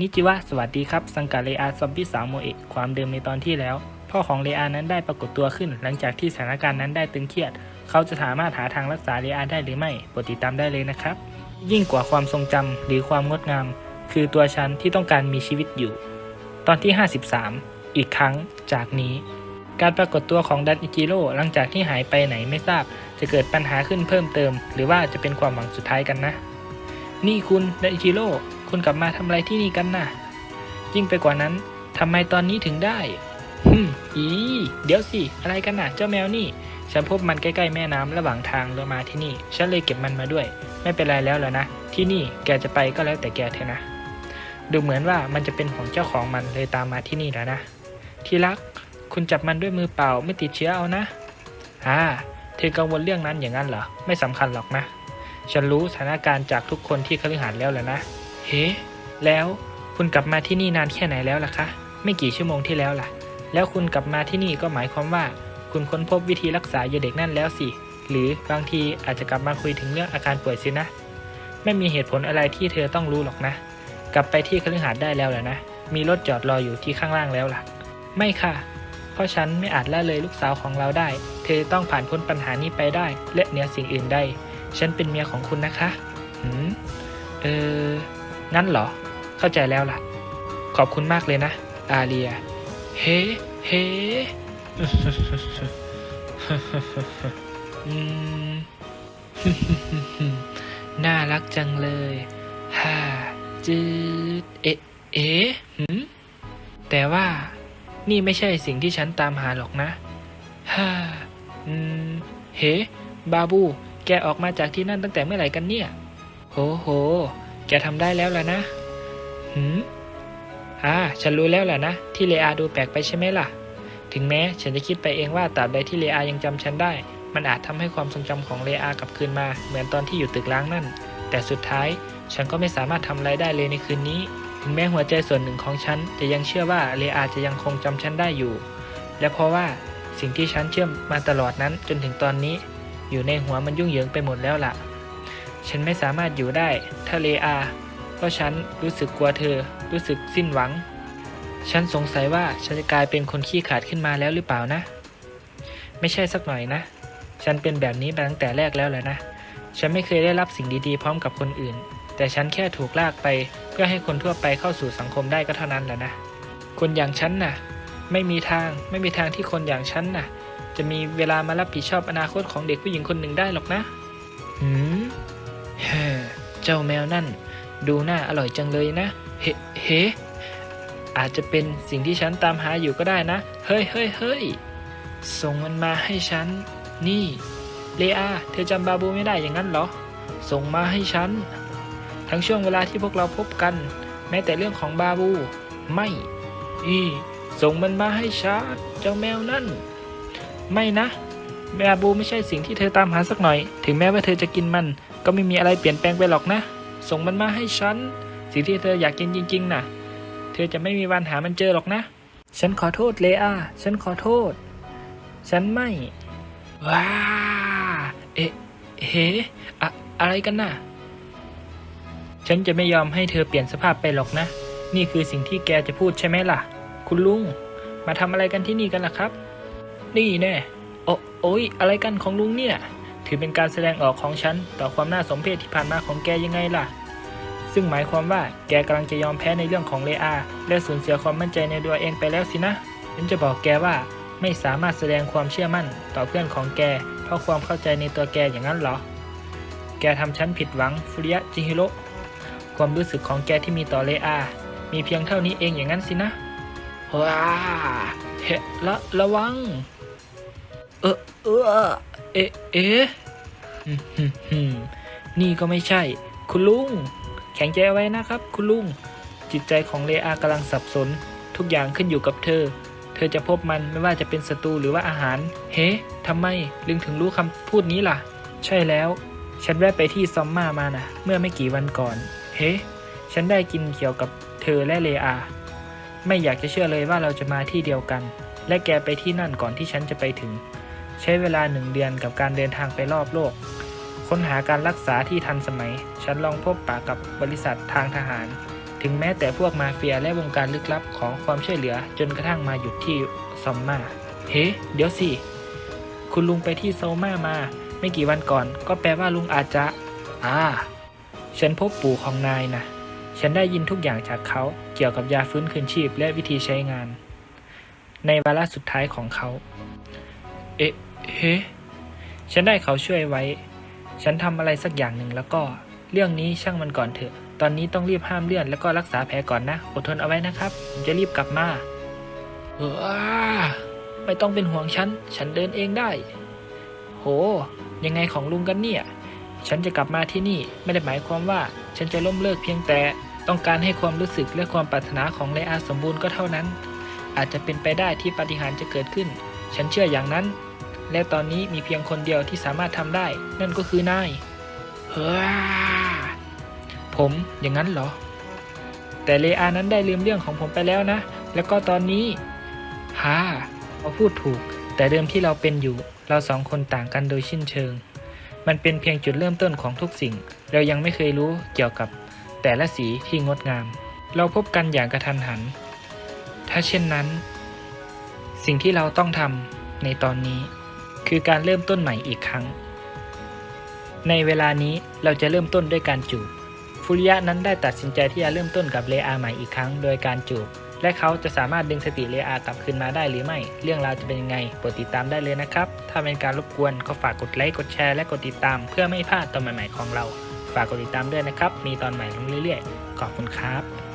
นิจิวะสวัสดีครับ สังกัดเลอาซอมบี้สาวโมเอะความเดิมในตอนที่แล้ว พ่อของเลอานั้นได้ปรากฏตัวขึ้น หลังจากที่สถานการณ์นั้นได้ตึงเครียด เขาจะสามารถหาทางรักษาเลอาได้หรือไม่โปรดติดตามได้เลยนะครับ ยิ่งกว่าความทรงจำหรือความงดงาม คือตัวฉันที่ต้องการมีชีวิตอยู่ ตอนที่ 53 อีกครั้งจากนี้ การปรากฏตัวของดันอิจิโร่หลังจากที่หายไปไหนไม่ทราบ จะเกิดปัญหาขึ้นเพิ่มเติม หรือว่าจะเป็นความหวังสุดท้ายกันนะ นี่คุณดันอิจิโร่ คุณกลับมาทำอะไรที่นี่กันน่ะ ยิ่งไปกว่านั้นทำไมตอนนี้ถึงได้ฮึมอีเดี๋ยวสิ อะไรกันน่ะ เจ้าแมวนี่ ฉันพบมันใกล้ๆแม่น้ำระหว่างทางเรามาที่นี่ ฉันเลยเก็บมันมาด้วย ไม่เป็นไรแล้วแล้วนะ ที่นี่แกจะไปก็แล้วแต่แกเถอะนะ ดูเหมือนว่ามันจะเป็นของเจ้าของมันเลยตามมาที่นี่แล้วนะ ที่รัก คุณจับมันด้วยมือเปล่าไม่ติดเชื้อเอานะอ่าเธอกังวลเรื่องนั้นอย่างนั้นเหรอ ไม่สำคัญหรอกนะ ฉันรู้สถานการณ์จากทุกคนที่คฤหาสน์แล้วแหละนะ เฮ้ แล้วคุณกลับมาที่นี่นานแค่ไหนแล้วล่ะคะ ไม่กี่ชั่วโมงที่แล้วล่ะ แล้วคุณกลับมาที่นี่ก็หมายความว่า คุณค้นพบวิธีรักษายาเด็กนั่นแล้วสิ หรือบางทีอาจจะกลับมาคุยถึงเรื่องอาการป่วยสินะ ไม่มีเหตุผลอะไรที่เธอต้องรู้หรอกนะ กลับไปที่คฤหาสน์ได้แล้วแหละนะ มีรถจอดรออยู่ที่ข้างล่างแล้วล่ะ ไม่ค่ะ เพราะฉันไม่อาจละเลยลูกสาวของเราได้ เธอต้องผ่านพ้นปัญหานี้ไปได้ และเหนือสิ่งอื่นใด ฉันเป็นเมียของคุณนะคะ หืม เออ งั้นเหรอ เข้าใจแล้วล่ะ ขอบคุณมากเลยนะ อาเรีย เฮ้เฮ้น่ารักจังเลยฮ่าจืดเอ๊ะเอ๊ะแต่ว่านี่ไม่ใช่สิ่งที่ฉันตามหาหรอกนะฮ่าอืมเฮ้บาบู แกออกมาจากที่นั่นตั้งแต่เมื่อไหร่กันเนี่ย โหโห แกทำได้แล้วล่ะนะหืมอ่า ฉันรู้แล้วแหละนะ ที่เลอาดูแปลกไปใช่ไหมล่ะ ถึงแม้ฉันจะคิดไปเองว่าตราบใดที่เลอายังจำฉันได้ มันอาจทำให้ความทรงจำของเลอากลับคืนมา เหมือนตอนที่อยู่ตึกล้างนั่น แต่สุดท้ายฉันก็ไม่สามารถทำอะไรได้เลยในคืนนี้ ถึงแม้หัวใจส่วนหนึ่งของฉันจะยังเชื่อว่าเลอาจะยังคงจำฉันได้อยู่ และเพราะว่าสิ่งที่ฉันเชื่อมมาตลอดนั้นจนถึงตอนนี้ อยู่ในหัวมันยุ่งเหยิงไปหมดแล้วล่ะ ฉันไม่สามารถอยู่ได้ถ้าเลอา เพราะฉันรู้สึกกลัวเธอ รู้สึกสิ้นหวัง ฉันสงสัยว่าฉันจะกลายเป็นคนขี้ขลาดขึ้นมาแล้วหรือเปล่านะ ไม่ใช่สักหน่อยนะ ฉันเป็นแบบนี้มาตั้งแต่แรกแล้วแหละนะ ฉันไม่เคยได้รับสิ่งดีๆ พร้อมกับคนอื่น แต่ฉันแค่ถูกลากไปเพื่อให้คนทั่วไปเข้าสู่สังคมได้ก็เท่านั้นแหละนะ คนอย่างฉันน่ะ ไม่มีทาง ไม่มีทางที่คนอย่างฉันน่ะ จะมีเวลามารับผิดชอบอนาคตของเด็กผู้หญิงคนหนึ่งได้หรอกนะ หืม เจ้าแมวนั่น ดูน่าอร่อยจังเลยนะ เฮ้เฮอาจจะเป็นสิ่งที่ฉันตามหาอยู่ก็ได้นะ เฮ้ยเฮ้ยเฮ้ยส่งมันมาให้ฉัน นี่ เลอาเธอจำบาบูไม่ได้อย่างนั้นเหรอ ส่งมาให้ฉัน ทั้งช่วงเวลาที่พวกเราพบกัน แม้แต่เรื่องของบาบู ไม่ อี ส่งมันมาให้ฉัน เจ้าแมวนั่น ไม่นะ บาบูไม่ใช่สิ่งที่เธอตามหาสักหน่อย ถึงแม้ว่าเธอจะกินมัน ก็ไม่มีอะไรเปลี่ยนแปลงไปหรอกนะ ส่งมันมาให้ฉัน สิ่งที่เธออยากกินจริงๆนะเธอจะไม่มีวันหามันเจอหรอกนะ ฉันขอโทษเลอา ฉันขอโทษ ฉันไม่ ว้า เอ๊ะเฮ้อะอะไรกันน่ะ ฉันจะไม่ยอมให้เธอเปลี่ยนสภาพไปหรอกนะ นี่คือสิ่งที่แกจะพูดใช่ไหมล่ะ คุณลุง มาทำอะไรกันที่นี่กันล่ะครับ นี่แน่ โอโอ้ยอะไรกันของลุงเนี่ย ถือเป็นการแสดงออกของฉันต่อความน่าสมเพชที่ผ่านมาของแกยังไงล่ะ ซึ่งหมายความว่าแกกำลังจะยอมแพ้ในเรื่องของเลอา และสูญเสียความมั่นใจในตัวเองไปแล้วสินะ ฉันจะบอกแกว่าไม่สามารถแสดงความเชื่อมั่นต่อเพื่อนของแก เพราะความเข้าใจในตัวแกอย่างนั้นเหรอ แกทำฉันผิดหวังฟุริยะจิฮิโร่ความรู้สึกของแกที่มีต่อเลอา มีเพียงเท่านี้เองอย่างนั้นสินะว้าเฮะละระวัง เออเออเอเอ๊ะอืมฮึมฮึมนี่ก็ไม่ใช่ คุณลุง แข็งใจไว้นะครับ คุณลุง จิตใจของเลอากำลังสับสน ทุกอย่างขึ้นอยู่กับเธอ เธอจะพบมันไม่ว่าจะเป็นศัตรูหรือว่าอาหาร เฮ้ทำไมลึงถึงรู้คำพูดนี้ล่ะ ใช่แล้ว ฉันแวะไปที่ซอมมามานะเมื่อไม่กี่วันก่อน เฮ้ฉันได้กินเกี่ยวกับเธอและเลอา ไม่อยากจะเชื่อเลยว่าเราจะมาที่เดียวกัน และแกไปที่นั่นก่อนที่ฉันจะไปถึง ใช้เวลาหนึ่งเดือนกับการเดินทางไปรอบโลก ค้นหาการรักษาที่ทันสมัย ฉันลองพบปะกับบริษัททางทหาร ถึงแม้แต่พวกมาเฟียและวงการลึกลับของความช่วยเหลือจนกระทั่งมาหยุดที่ซอมมาเฮ้เดี๋ยวสิ คุณลุงไปที่โซมามา ไม่กี่วันก่อน ก็แปลว่าลุงอาจจะ อ่า ฉันพบปู่ของนายนะ ฉันได้ยินทุกอย่างจากเขาเกี่ยวกับยาฟื้นคืนชีพและวิธีใช้งาน ในวาระสุดท้ายของเขา เอ๊ะ เฮ้ฉันได้เขาช่วยไว้ ฉันทำอะไรสักอย่างหนึ่งแล้วก็ เรื่องนี้ช่างมันก่อนเถอะ ตอนนี้ต้องรีบห้ามเลือดแล้วก็รักษาแผลก่อนนะ อดทนเอาไว้นะครับ ผมจะรีบกลับมาเออไม่ต้องเป็นห่วงฉัน ฉันเดินเองได้ โห ยังไงของลุงกันเนี่ย ฉันจะกลับมาที่นี่ ไม่ได้หมายความว่า ฉันจะล้มเลิกเพียงแต่ ต้องการให้ความรู้สึกและความปรารถนาของเลอาสมบูรณ์ก็เท่านั้น อาจจะเป็นไปได้ที่ปาฏิหาริย์จะเกิดขึ้น ฉันเชื่ออย่างนั้น และตอนนี้มีเพียงคนเดียวที่สามารถทำได้ นั่นก็คือนายเฮ้อผมอย่างนั้นเหรอ แต่เลอานั้นได้ลืมเรื่องของผมไปแล้วนะ แล้วก็ตอนนี้ฮ่าเขาพูดถูก แต่เดิมที่เราเป็นอยู่ เราสองคนต่างกันโดยสิ้นเชิง มันเป็นเพียงจุดเริ่มต้นของทุกสิ่ง เรายังไม่เคยรู้เกี่ยวกับแต่ละสีที่งดงาม เราพบกันอย่างกระทันหัน ถ้าเช่นนั้น สิ่งที่เราต้องทำในตอนนี้ คือการเริ่มต้นใหม่อีกครั้ง ในเวลานี้เราจะเริ่มต้นด้วยการจูบ ฟุริยะนั้นได้ตัดสินใจที่จะเริ่มต้นกับเลอาใหม่อีกครั้ง โดยการจูบ และเขาจะสามารถดึงสติเลอากลับคืนมาได้หรือไม่ เรื่องราวจะเป็นยังไงโปรดติดตามได้เลยนะครับ ถ้าเป็นการรบกวนก็ฝากกดไลค์ กดแชร์ และกดติดตาม เพื่อไม่พลาดตอนใหม่ๆของเรา ฝากกดติดตามด้วยนะครับ มีตอนใหม่ลงเรื่อยๆ ขอบคุณครับ